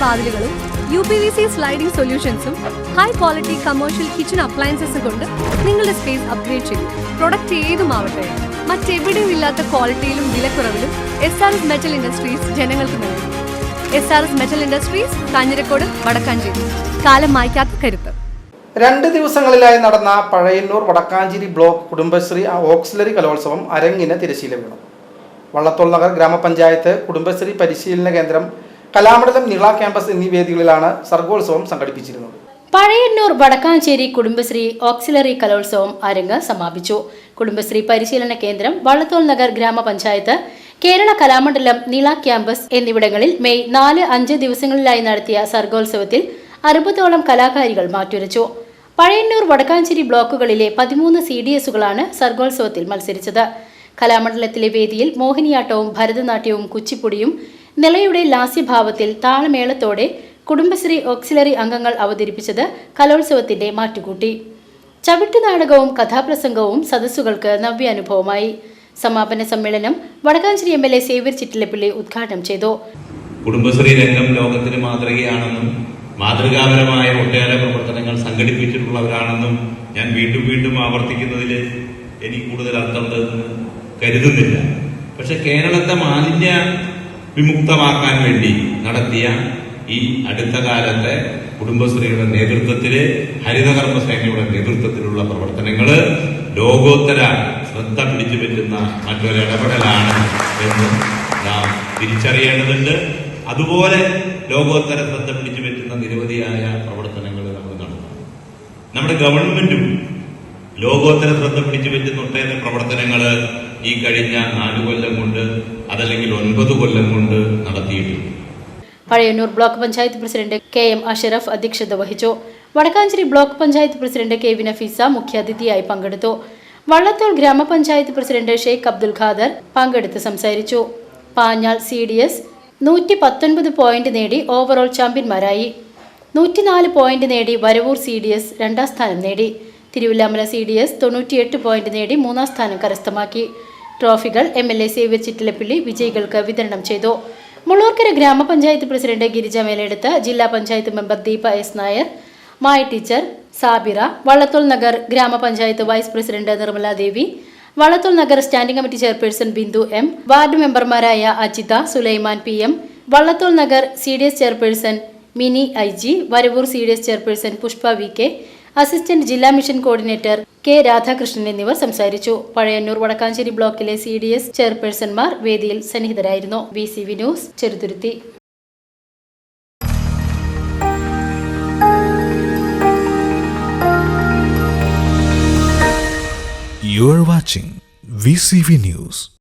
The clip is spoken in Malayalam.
വാതിലുകളും U P V C sliding സൊല്യൂഷൻസും high quality commercial kitchen അപ്ലയൻസസും കൊണ്ട് നിങ്ങളുടെ സ്പേസ് അപ്ഗ്രേഡ് ചെയ്യും പ്രൊഡക്റ്റ് ഏതുമാവട്ടെ മറ്റെവിടെയും ഇല്ലാത്ത ക്വാളിറ്റിയിലും വിലക്കുറവിലും S R S metal industries ജനങ്ങൾക്ക് നൽകും. S R S metal industries Kanjirakode Wadakkanchery. കാലം മായ്ക്കാത്ത കരുത്ത്. രണ്ട് ദിവസങ്ങളിലായി നടന്ന പഴയന്നൂർ വടക്കാഞ്ചേരി ബ്ലോക്ക് കുടുംബശ്രീ ഓക്സിലറി കലോത്സവം അരങ്ങിന് തിരശീല വീണു. വള്ളത്തോൾ നഗർ ഗ്രാമപഞ്ചായത്ത് കുടുംബശ്രീ പരിശീലന കേന്ദ്രം കലാമണ്ഡലം നിള ക്യാമ്പസ് എന്നീ വേദികളിലാണ് സർഗോത്സവം സംഘടിപ്പിച്ചിരുന്നത്. പഴയന്നൂർ വടക്കാഞ്ചേരി കുടുംബശ്രീ ഓക്സിലറി കലോത്സവം അരങ്ങ് സമാപിച്ചു. കുടുംബശ്രീ പരിശീലന കേന്ദ്രം വള്ളത്തോൾ നഗർ ഗ്രാമപഞ്ചായത്ത് കേരള കലാമണ്ഡലം നീള ക്യാമ്പസ് എന്നിവിടങ്ങളിൽ മെയ് നാല് അഞ്ച് ദിവസങ്ങളിലായി നടത്തിയ സർഗോത്സവത്തിൽ അറുപതോളം കലാകാരികൾ മാറ്റുരച്ചു. പഴയന്നൂർ വടക്കാഞ്ചേരി ബ്ലോക്കുകളിലെ പതിമൂന്ന് സി ഡി എസുകളാണ് സർഗോത്സവത്തിൽ മത്സരിച്ചത്. കലാമണ്ഡലത്തിലെ വേദിയിൽ മോഹിനിയാട്ടവും ഭരതനാട്യവും കുച്ചിപ്പുടിയും നിളയുടെ ലാസ്യഭാവത്തിൽ താളമേളത്തോടെ കുടുംബശ്രീ ഓക്സിലറി അംഗങ്ങൾ അവതരിപ്പിച്ചത് കലോത്സവത്തിന്റെ മാറ്റുകൂട്ടി. ചവിട്ടുനാടകവും കഥാപ്രസംഗവും സദസ്സുകൾക്ക് നവ്യാനുഭവമായി. സമാപന സമ്മേളനം Wadakkanchery M L A Xavier Chittilappilly ഉദ്ഘാടനം ചെയ്തു. കുടുംബശ്രീ രംഗം ലോകത്തിന് മാതൃകയാണെന്നും മാതൃകാപരമായ ഒട്ടേറെ പ്രവർത്തനങ്ങൾ സംഘടിപ്പിച്ചിട്ടുള്ളവരാണെന്നും ഞാൻ വീണ്ടും വീണ്ടും ആവർത്തിക്കുന്നതിൽ എനിക്ക് കൂടുതൽ അർത്ഥമുണ്ടെന്ന് കരുതുന്നില്ല. പക്ഷെ കേരളത്തെ മാലിന്യ വിമുക്തമാക്കാൻ വേണ്ടി നടത്തിയ ഈ അടുത്ത കാലത്തെ കുടുംബശ്രീയുടെ നേതൃത്വത്തിൽ ഹരിതകർമ്മ സേനയുടെ നേതൃത്വത്തിലുള്ള പ്രവർത്തനങ്ങൾ ലോകോത്തര ശ്രദ്ധ പിടിച്ചു പറ്റുന്ന മറ്റൊരിടപെടലാണ് എന്ന് നാം തിരിച്ചറിയേണ്ടതുണ്ട്. അതുപോലെ ലോകോത്തര ശ്രദ്ധ പിടിച്ചു പറ്റുന്ന നിരവധിയായ പ്രവർത്തനങ്ങൾ നമ്മൾ നടത്തണം നമ്മുടെ ഗവൺമെന്റും ലോകോത്തര ശ്രദ്ധ പിടിച്ചു പറ്റുന്ന ഒട്ടേറെ പ്രവർത്തനങ്ങൾ ഈ കഴിഞ്ഞ നാലു കൊല്ലം കൊണ്ട് അതല്ലെങ്കിൽ ഒൻപത് കൊല്ലം കൊണ്ട് നടത്തിയിട്ടുണ്ട്. Pazhayannur block panchayat president K M Ashraf അധ്യക്ഷത വഹിച്ചു. Wadakkanchery block panchayat president K V Nafeesa മുഖ്യാതിഥിയായി പങ്കെടുത്തു. വള്ളത്തോൾ ഗ്രാമപഞ്ചായത്ത് പ്രസിഡന്റ് ഷെയ്ഖ് അബ്ദുൽ ഖാദർ പങ്കെടുത്ത് സംസാരിച്ചു. പാഞ്ഞാൾ സി ഡി എസ് നൂറ്റി പത്തൊൻപത് പോയിന്റ് നേടി ഓവറോൾ ചാമ്പ്യന്മാരായി. നൂറ്റിനാല് പോയിന്റ് നേടി വരവൂർ സി ഡി എസ് രണ്ടാം സ്ഥാനം നേടി. തിരുവില്ലാമല സി ഡി എസ് തൊണ്ണൂറ്റിയെട്ട് പോയിന്റ് നേടി മൂന്നാം സ്ഥാനം കരസ്ഥമാക്കി. ട്രോഫികൾ M L A Xavier Chittilappilly വിജയികൾക്ക് വിതരണം ചെയ്തു. മുള്ളൂർക്കര ഗ്രാമപഞ്ചായത്ത് പ്രസിഡന്റ് ഗിരിജ മേലെടുത്ത് ജില്ലാ panchayat member Deepa S Nair Maya teacher Sabira Vallathol Nagar ഗ്രാമപഞ്ചായത്ത് vice president Nirmala Devi Vallathol Nagar standing committee chairperson Bindu M ward മെമ്പർമാരായ Ajitha Sulaiman P M Vallathol Nagar C D S chairperson Mini I G Varavoor C D S chairperson Pushpa V K assistant ജില്ലാ മിഷൻ കോർഡിനേറ്റർ കെ രാധാകൃഷ്ണൻ എന്നിവർ സംസാരിച്ചു. പഴയന്നൂർ വടക്കാഞ്ചേരി ബ്ലോക്കിലെ സി ഡി എസ് ചെയർപേഴ്സൺമാർ വേദിയിൽ സന്നിഹിതരായിരുന്നു. V C V news Cheruthuruthy. You watching VCV News.